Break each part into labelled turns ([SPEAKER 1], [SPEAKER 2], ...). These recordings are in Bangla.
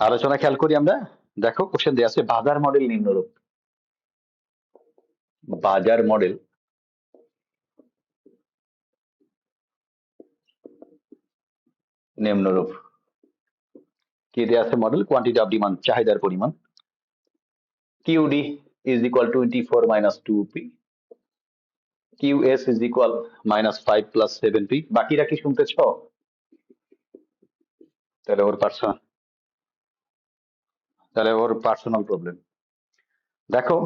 [SPEAKER 1] আলোচনা খেয়াল করি আমরা। দেখো কোশ্চেন দেওয়া আছে, বাজার মডেল নিম্নরূপ। বাজার মডেল নিম্নরূপ। কি দেওয়া আছে মডেল কোয়ান্টিটি অফ ডিমান্ড চাহিদার পরিমাণ। QD is equal twenty four minus two P QS is equal minus five plus seven P বাকিরা কি শুনতেছ তাহলে ওর পার্সোনাল তাহলে ওর পার্সোনাল প্রবলেম দেখো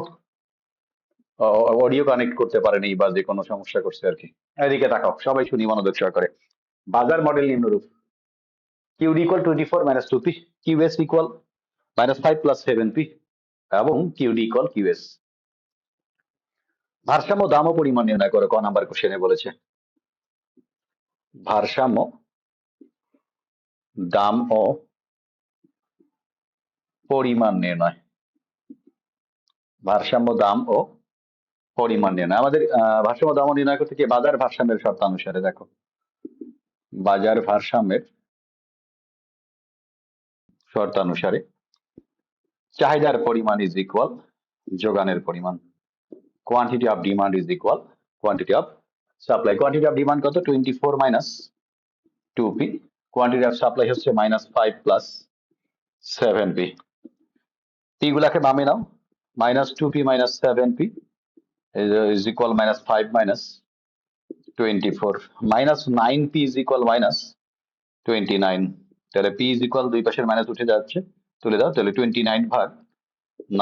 [SPEAKER 1] অডিও কানেক্ট করতে পারেনি বা যে কোনো সমস্যা করছে আর কি। এদিকে তাকাও, সবাই শুনি, মনোযোগ সহকারে। বাজার মডেল নিম্নরূপ QD equal twenty four minus two P QS equal minus five plus seven P এবং কিউডি ইকুয়াল কিউএস ভারসাম্য, দাম ও পরিমাণ নির্ণয় করো, ক নাম্বার কোশ্চেনে বলেছে। ভারসাম্য, দাম ও পরিমাণ নির্ণয়। ভারসাম্য, দাম ও পরিমাণ নির্ণয়। আমাদের ভারসাম্য, দাম নির্ণয় করতে কি বাজার ভারসাম্যের শর্তানুসারে দেখো। বাজার ভারসাম্যের শর্তানুসারে চাহিদার পরিমাণ ইজ ইকুয়াল যোগানের পরিমাণ। Quantity of demand is equal quantity of supply quantity of demand কত? Twenty four minus two P quantity of supply হচ্ছে minus five plus seven P P গুলাকে বামে নাও। Minus two P minus seven P is equal minus five minus twenty four minus nine P is equal minus twenty nine তাহলে পি ইজ ইকুয়াল দুই পাশের মাইনাস উঠে যাচ্ছে। তুলে দাও, তাহলে টোয়েন্টি নাইন ভাগ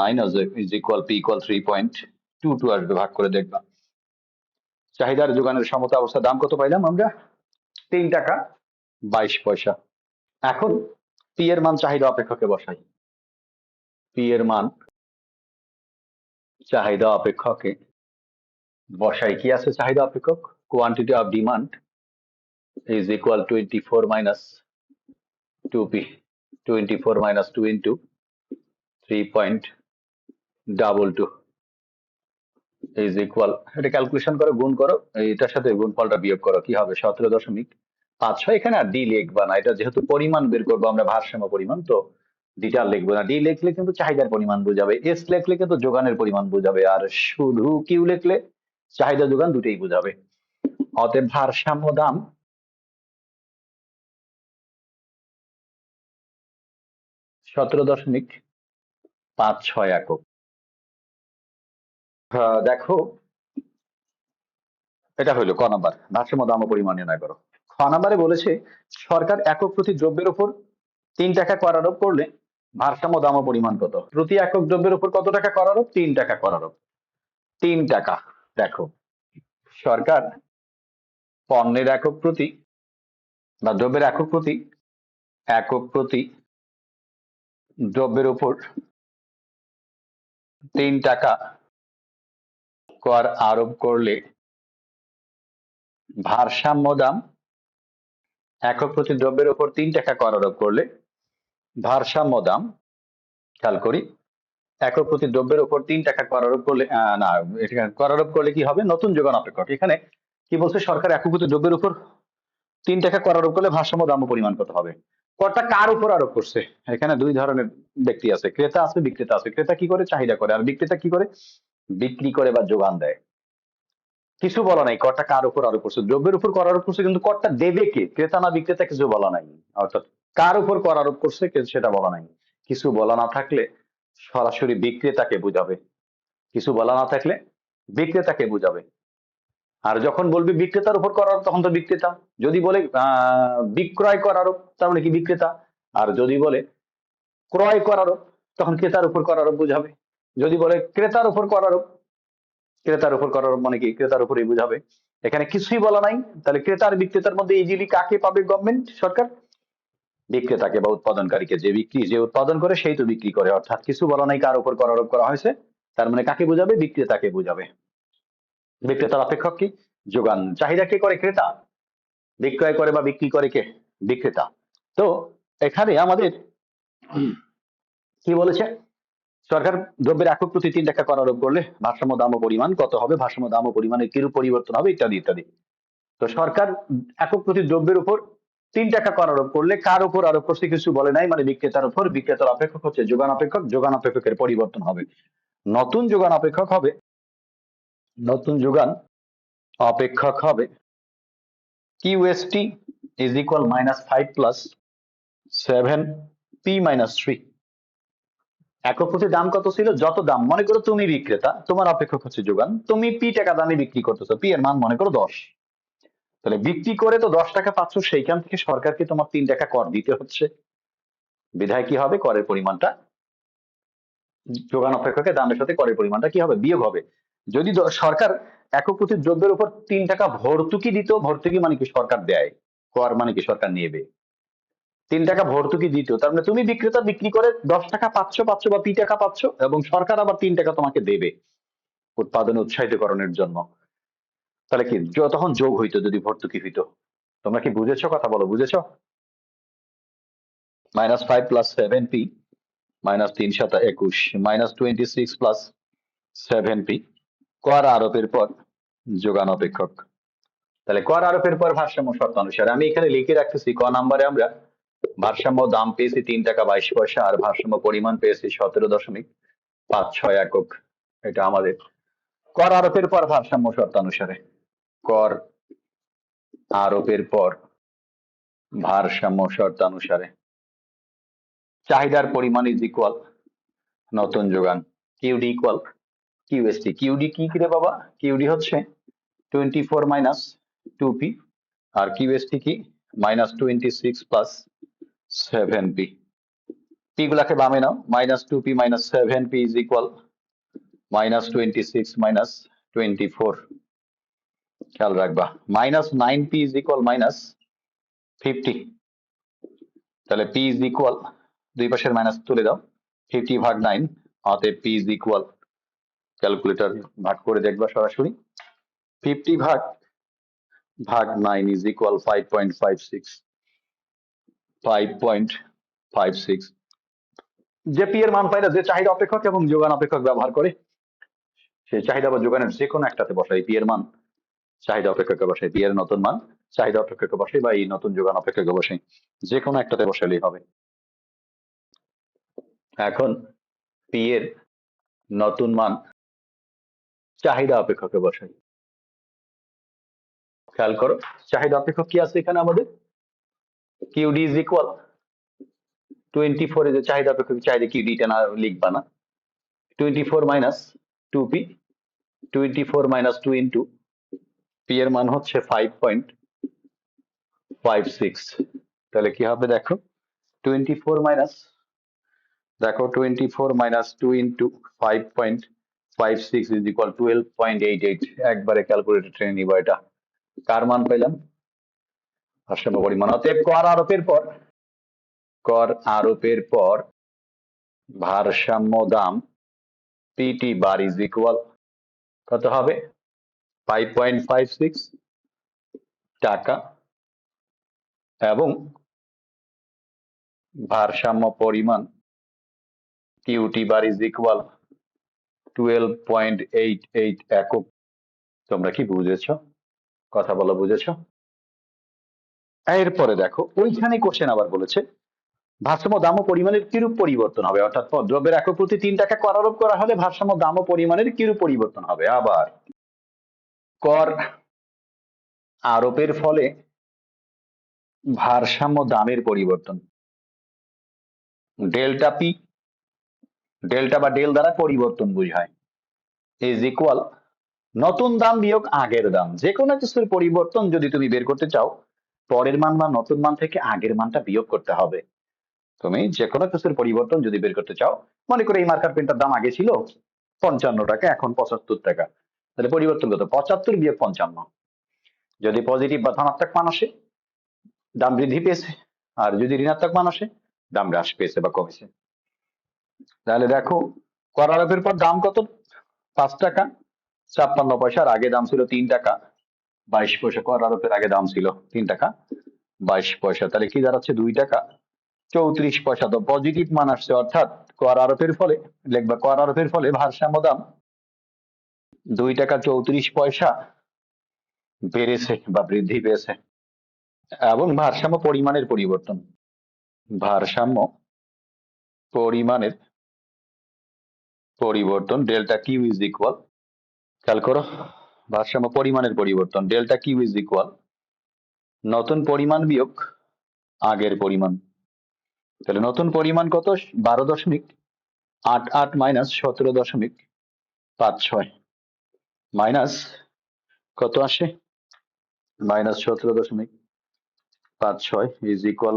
[SPEAKER 1] nine is equal P equal three point two two আসবে, ভাগ করে দেখবা। চাহিদার যোগানের সমতা অবস্থা, দাম কত পাইলাম আমরা? তিন টাকা, বাইশ পয়সা। এখন পি এর মান চাহিদা অপেক্ষকে বসাই। পি এর মান চাহিদা অপেক্ষকে বসাই কি আছে চাহিদা অপেক্ষক? Quantity of demand is equal twenty four minus two P twenty four minus two into three point double two is equal এটা ক্যালকুলেশন করো, গুণ করো, এটার সাথে গুণফলটা বিয়োগ করো, কি হবে? সতেরো দশমিক পাঁচ ছয়, এখানে আর ডি লিখবা না, এটা যেহেতু পরিমাণ বের করব, আমরা ভারসাম্য পরিমাণ, তো ডিটা লিখব না ডি লিখলে কিন্তু চাহিদার পরিমাণ বোঝাবে, এস লিখলে কিন্তু যোগানের পরিমাণ বোঝাবে, আর শুধু কিউ লিখলে চাহিদা যোগান দুটোই বোঝাবে। অতএব ভারসাম্য দাম সতেরো দশমিক পাঁচ ছয় একক। দেখো, এটা হইল ক নাম্বার, ভারসাম্য দাম পরিমাণ নির্ণয় করো। খ নাম্বারে বলেছে, সরকার একক প্রতি দ্রব্যের উপর তিন টাকা কর আরোপ করলে ভারসাম্য দাম ও পরিমাণ কত? প্রতি একক দ্রব্যের উপর কত টাকা কর আরোপ? তিন টাকা কর আরোপ। তিন টাকা। দেখো, সরকার পণ্যের একক প্রতি বা দ্রব্যের একক প্রতি একক প্রতি দ্রব্যের উপর তিন টাকা কর আরোপ করলে ভারসাম্য দাম একক প্রতি দ্রব্যের উপর তিন টাকা কর আরোপ করলে ভারসাম্য দাম, খেয়াল করি। একক প্রতি দ্রব্যের উপর তিন টাকা কর আরোপ করলে না এখানে কর আরোপ করলে কি হবে? নতুন যোগান অপেক্ষক। এখানে কি বলছে? সরকার একক প্রতি দ্রব্যের উপর তিন টাকা কর আরোপ করলে ভারসাম্য দাম পরিমাণ কত হবে? করটা কার উপর আরোপ করছে? এখানে দুই ধরনের ব্যক্তি আছে। ক্রেতা আছে, বিক্রেতা আছে। ক্রেতা কি করে? চাহিদা করে। আর বিক্রেতা কি করে? বিক্রি করে বা যোগান দেয়। কিছু বলা নাই করটা কার উপর আরোপ করছে। দ্রব্যের উপর কর আরোপ করছে, কিন্তু করটা দেবে কে? ক্রেতা না বিক্রেতা কিছু বলা নাই। অর্থাৎ কার উপর কর আরোপ করছে সেটা বলা নাই। কিছু বলা না থাকলে সরাসরি বিক্রেতাকে বুঝাবে। কিছু বলা না থাকলে বিক্রেতাকে বুঝাবে। আর যখন বলবি বিক্রেতার উপর কর আরোপ, তখন তো বিক্রেতা। যদি বলে বিক্রয় কর আরোপ, তার মানে কি বিক্রেতা? আর যদি বলে ক্রয় কর আরোপ, তখন ক্রেতার উপর কর আরোপ বুঝাবে। যদি বলে ক্রেতার উপর কর আরোপ, ক্রেতার উপর করার মানে কি? ক্রেতার উপরেই বুঝাবে। এখানে কিছুই বলা নাই। তাহলে ক্রেতার বিক্রেতার মধ্যে ইজিলি কাকে পাবে গভর্নমেন্ট সরকার? বিক্রেতাকে বা উৎপাদনকারীকে যে বিক্রি, যে উৎপাদন করে সেই তো বিক্রি করে। অর্থাৎ কিছু বলা নাই কার উপর কর আরোপ করা হয়েছে। তার মানে কাকে বুঝাবে? বিক্রেতাকে বুঝাবে। বিক্রেতার অপেক্ষক কি? যোগান। চাহিদা কে করে? ক্রেতা। বিক্রয় করে বা বিক্রি করে কে? বিক্রেতা। তো এখানে আমাদের কি বলেছে? সরকার দ্রব্যের একক প্রতি তিন টাকা কর আরোপ করলে ভারসাম্য, দাম ও পরিমাণ কত হবে? ভারসাম্য, দাম ও পরিমাণের কিরূপ পরিবর্তন হবে? ইত্যাদি ইত্যাদি। তো সরকার একক প্রতি দ্রব্যের উপর তিন টাকা কর আরোপ করলে কার উপর আরোপ করছে কিছু বলে নাই? মানে বিক্রেতার উপর। বিক্রেতার অপেক্ষক হচ্ছে যোগান অপেক্ষক। যোগান অপেক্ষকের পরিবর্তন হবে। নতুন যোগান অপেক্ষক হবে। নতুন যোগান অপেক্ষক হবে। QST is equal minus five plus seven P minus three একক প্রতি দাম কত ছিল? যত দাম। মনে করো তুমি বিক্রেতা, তোমার অপেক্ষক হচ্ছে যোগান। তুমি পি টাকা দামে বিক্রি করতেছো। পি এর মান মনে করো দশ। তাহলে বিক্রি করে তো দশ টাকা পাচ্ছ, সেইখান থেকে সরকারকে তোমার তিন টাকা কর দিতে হচ্ছে। বিধায় কি হবে? করের পরিমাণটা যোগান অপেক্ষকের দামের সাথে করের পরিমাণটা কি হবে? বিয়োগ হবে। যদি সরকার একক প্রতি দ্রব্যের উপর তিন টাকা ভর্তুকি দিত, ভর্তুকি মানে কি সরকার দেয়? কর মানে কি সরকার নেবে? তিন টাকা ভর্তুকি দিত, তার মানে তুমি বিক্রেতা বিক্রি করে দশ টাকা পাচ্ছ পাচ্ছ বা পি টাকা পাচ্ছ, এবং সরকার আবার তিন টাকা তোমাকে দেবে। উৎপাদনে উৎসাহিতকরণের জন্য। তাহলে কি তখন যোগ হইতো, যদি ভর্তুকি হইতো। তোমরা কি বুঝেছ কথা বলো, বুঝেছ? Minus five plus seven P, minus তিন সাতা একুশ, minus twenty six plus seven P, কর আরোপের পর যোগান অপেক্ষক। তাহলে কর আরোপের পর ভারসাম্য শর্ত অনুসারে আমি এখানে লিখে রাখতেছি, ক নাম্বারে আমরা ভারসাম্য দাম পেয়েছি তিন টাকা বাইশ পয়সা আর ভারসাম্য পরিমাণ পেয়েছি সতেরো দশমিক পাঁচ ছয় একক। এটা আমাদের কর আরোপের পর ভারসাম্য শর্তানুসারে কর আরোপের পর ভারসাম্য শর্তানুসারে। চাহিদার পরিমাণ ইজ ইকুয়াল নতুন যোগান কিউডি ইকুয়াল কিউএসটি কিউডি কি কি রে বাবা? কিউডি হচ্ছে twenty four minus two P আর কিউএসটি কি? Minus twenty six plus seven P P গুলাকে বামে নাও minus two P minus seven P is equal minus twenty six minus twenty four খেয়াল রাখবা। Minus nine P is equal minus fifty তাহলে পি ইজ ইকুয়াল দুই পাশের মাইনাস তুলে দাও। ফিফটি ভাগ নাইন অতএব পি ইজ ইকুয়াল ক্যালকুলেটর ভাগ করে দেখবা সরাসরি। ফিফটি ভাগ ভাগ nine is equal five point five six five point five six যে পি এর মান পাই না, যে চাহিদা অপেক্ষক এবং যোগান অপেক্ষক ব্যবহার করে সেই চাহিদা বা যোগানের যে কোনো একটাতে বসাই পি এর মান। চাহিদা অপেক্ষকে বসাই পি এর নতুন মান চাহিদা অপেক্ষকে বসাই বা এই নতুন যোগান অপেক্ষকে বসাই যে কোনো একটাতে বসালেই হবে। এখন এর নতুন মান চাহিদা অপেক্ষকে বসাই খেয়াল করো, চাহিদা অপেক্ষক কি আছে এখানে আমাদের? QD is equal twenty four যে চাহিদা অপেক্ষক চাহিদা কিউডিটা না লিখবা না। Twenty four minus two P twenty four minus two into P এর মান হচ্ছে ফাইভ পয়েন্ট ফাইভ সিক্স তাহলে কি হবে দেখো? টোয়েন্টি ফোর মাইনাস দেখো twenty four minus two into five point five six is equal twelve point eight eight একবারে ক্যালকুলেটর ট্রেনে নিব এটা। কার মান পেলাম? ভারসাম্য পরিমাণ। অতএব কর আরোপের পর, কর আরোপের পর ভারসাম্য দাম পিটি বার ইজ ইকুয়াল কত হবে? ফাইভ পয়েন্ট ফাইভ সিক্স টাকা এবং ভারসাম্য পরিমাণ কিউটি বার ইজ ইকুয়াল একক। তোমরা কি বুঝেছ? কথা বলো, বুঝেছ? এরপরে দেখো, ওইখানে কোশ্চেন আবার বলেছে, ভারসাম্য দাম পরিমাণের কিরূপ পরিবর্তন হবে? অর্থাৎ দ্রব্যের একক প্রতি তিন টাকা কর আরোপ করা হলে ভারসাম্য দাম পরিমাণের কিরূপ পরিবর্তন হবে? আবার কর আরোপের ফলে ভারসাম্য দামের পরিবর্তন। ডেল্টা পি, ডেল্টা বা ডেল দ্বারা পরিবর্তন বোঝায়। ইজ ইকুয়াল নতুন দাম বিয়োগ আগের দাম। যে কোনো কিছুর পরিবর্তন যদি তুমি বের করতে চাও, পরের মান বা নতুন মান থেকে আগের মানটা বিয়োগ করতে হবে। তুমি যে কোনো কিছুর পরিবর্তন যদি বের করতে চাও, মনে করে এই মার্কার পেনটার দাম আগে ছিল পঞ্চান্ন টাকা, এখন পঁচাত্তর টাকা। তাহলে পরিবর্তন কত? পঁচাত্তর বিয়োগ পঞ্চান্ন। যদি পজিটিভ বা ধনাত্মক মান আসে, দাম বৃদ্ধি পেয়েছে। আর যদি ঋণাত্মক মান আসে, দাম হ্রাস পেয়েছে বা কমেছে। তাহলে দেখো, কর আরোপের পর দাম কত? পাঁচ টাকা, ছাপ্পান্ন পয়সার আগে দাম ছিল তিন টাকা, বাইশ পয়সা কর আরোপের আগে দাম ছিল তিন টাকা, বাইশ পয়সা। তাহলে কি দাঁড়াচ্ছে? দুই টাকা। চৌত্রিশ পয়সা তো পজিটিভ মান আসছে, অর্থাৎ কর ফলে, লিখবা কর ফলে ভারসাম্য দাম দুই টাকা চৌত্রিশ পয়সা বেড়েছে বা বৃদ্ধি পেয়েছে। এবং ভারসাম্য পরিমাণের পরিবর্তন। ভারসাম্য পরিমাণের পরিবর্তন ডেল্টা কিউ ইজ ইকুয়াল খেয়াল করো, ভারসাম্য পরিমাণের পরিবর্তন ডেল্টা কিউ ইজ ইকুয়াল নতুন পরিমাণ বিয়োগ আগের পরিমাণ। তাহলে নতুন পরিমাণ কত? বারো দশমিক আট আট মাইনাস সতেরো দশমিক পাঁচ ছয়। মাইনাস কত আসে? মাইনাস সতেরো দশমিক পাঁচ ছয় ইজ ইকুয়াল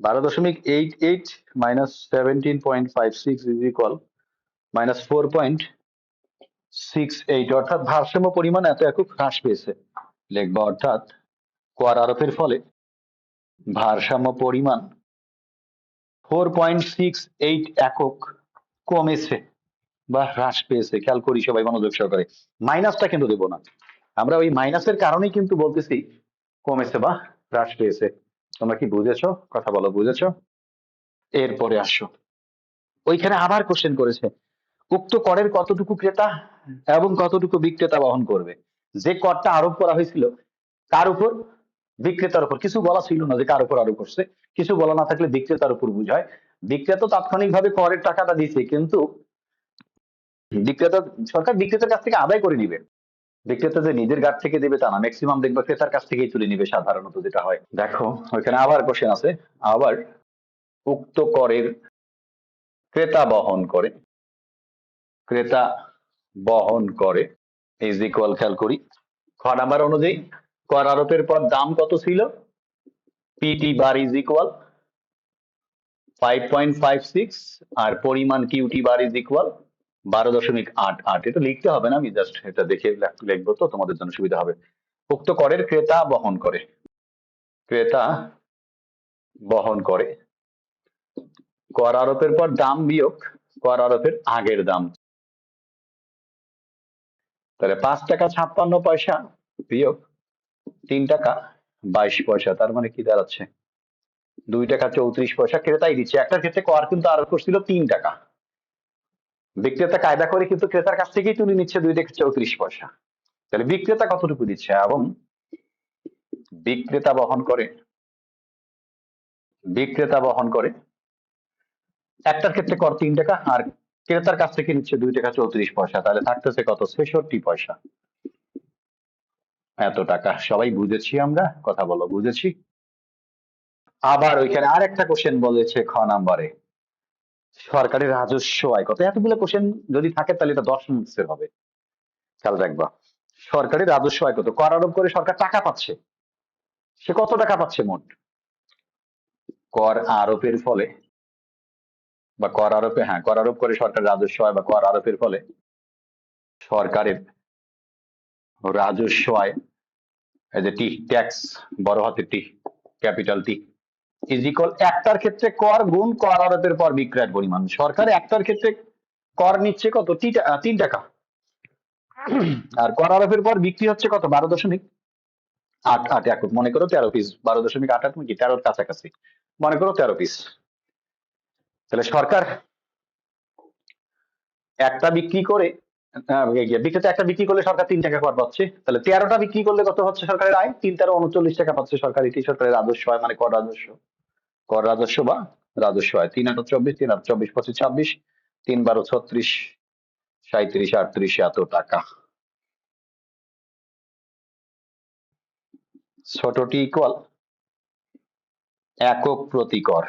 [SPEAKER 1] বারো দশমিক eight eight minus seventeen point five six is equal minus four point six eight অর্থাৎ ভারসাম্য পরিমাণ এত একক হ্রাস পেয়েছে। লিখবা অর্থাৎ কোয়ার আরোপের ফলে ভারসাম্য পরিমাণ ফোর পয়েন্ট সিক্স এইট একক কমেছে। বা হ্রাস পেয়েছে। খেয়াল করি সবাই মনোযোগ সহকারে। মাইনাসটা কিন্তু দেবো না। আমরা ওই মাইনাসের কারণেই কিন্তু বলতেছি, কমেছে বা হ্রাস পেয়েছে। তোমরা কি বুঝেছ? কথা বলো, বুঝেছ? এরপরে আসো। ওইখানে আবার কোশ্চেন করেছে, উক্ত করের কতটুকু ক্রেতা এবং কতটুকু বিক্রেতা বহন করবে? যে করটা আরোপ করা হয়েছিল, কার উপর? বিক্রেতার উপর। কিছু বলা ছিল না যে কার উপর আরোপ করছে। কিছু বলা না থাকলে বিক্রেতার উপর বুঝায়। বিক্রেতা তাৎক্ষণিকভাবে করের টাকাটা দিছে কিন্তু বিক্রেতা, সরকার বিক্রেতার কাছ থেকে আদায় করে নিবে। বিক্রেতা যে নিজের গাছ থেকে দেবে তা না ম্যাক্সিমাম দেখবে ক্রেতার কাছ থেকেই তুলে নিবে সাধারণত যেটা হয়। দেখো, ওইখানে আবার কোশ্চেন আছে, আবার উক্ত করের ক্রেতা বহন করে, ক্রেতা বহন করে ইজ ইকুয়াল খেয়াল করি, খ নাম্বার অনুযায়ী, কর আরোপের পর দাম কত ছিল? PT bar is equal five point five six আর পরিমাণ কিউটি বার ইজ ইকুয়াল বারো দশমিক আট আট, এটা লিখতে হবে না, আমি জাস্ট এটা দেখে লিখব তো, তোমাদের জন্য সুবিধা হবে। উক্ত করের ক্রেতা বহন করে। ক্রেতা বহন করে। কর আরোপের পর দাম বিয়োগ, কর আরোপের আগের দাম। তাহলে পাঁচ টাকা ছাপ্পান্ন পয়সা বিয়োগ, তিন টাকা বাইশ পয়সা, তার মানে কি দাঁড়াচ্ছে? দুই টাকা চৌত্রিশ পয়সা ক্রেতাই দিচ্ছে। একটার ক্ষেত্রে কর কিন্তু আরোপ করছিল তিন টাকা। বিক্রেতা কায়দা করে কিন্তু ক্রেতার কাছ থেকেই তুলে নিচ্ছে দুই টাকা চৌত্রিশ পয়সা। তাহলে বিক্রেতা কতটুকু দিচ্ছে? এবং বিক্রেতা বহন করে, বিক্রেতা বহন করে একটার ক্ষেত্রে কর তিন টাকা, আর ক্রেতার কাছ থেকে নিচ্ছে দুই টাকা চৌত্রিশ পয়সা। তাহলে থাকতেছে কত? ছেষট্টি পয়সা। এত টাকা। সবাই বুঝেছি আমরা? কথা বলো, বুঝেছি? আবার ওইখানে আর একটা কোশ্চেন বলেছে খ নাম্বারে। সরকারি রাজস্ব আয় কত? এতগুলো কোশ্চেন যদি থাকে তাহলে এটা দশ মার্কসের হবে। খেয়াল রাখবা। সরকারি রাজস্ব আয় কত? কর আরোপ করে সরকার টাকা পাচ্ছে। সে কত টাকা পাচ্ছে মোট? কর আরোপের ফলে। বা কর আরোপে হ্যাঁ কর আরোপ করে সরকার রাজস্ব আয় বা কর আরোপের ফলে সরকারের রাজস্ব আয় এই যে টি ট্যাক্স বড় হাতের T capital T is equal একটার ক্ষেত্রে কর গুণ কর আরোপের পর বিক্রয়ের পরিমাণ। সরকার একটার ক্ষেত্রে কর নিচ্ছে কত? তিন টাকা। আর কর আরোপের পর বিক্রি হচ্ছে কত? বারো দশমিক আট আট একক মনে করো তেরো পিস বারো দশমিক আট আট কি তেরোর কাছাকাছি। মনে করো তেরো পিস তাহলে সরকার একটা বিক্রি করে বিক্রেতা একটা বিক্রি করলে সরকার তিন টাকা কর পাচ্ছে। তাহলে তেরোটা বিক্রি করলে কত হচ্ছে সরকারের আয়? তিন তেরো উনচল্লিশ টাকা পাচ্ছে সরকার। এটি সরকারের রাজস্ব আয় মানে কর রাজস্ব কর রাজস্ব বা রাজস্ব আয় তিন আট চব্বিশ, তিন আট চব্বিশ, পঁচিশ, ছাব্বিশ, তিন বারো, ছত্রিশ সাঁত্রিশ আটত্রিশ, এত টাকা। ছোটটি ইকুয়াল একক প্রতি কর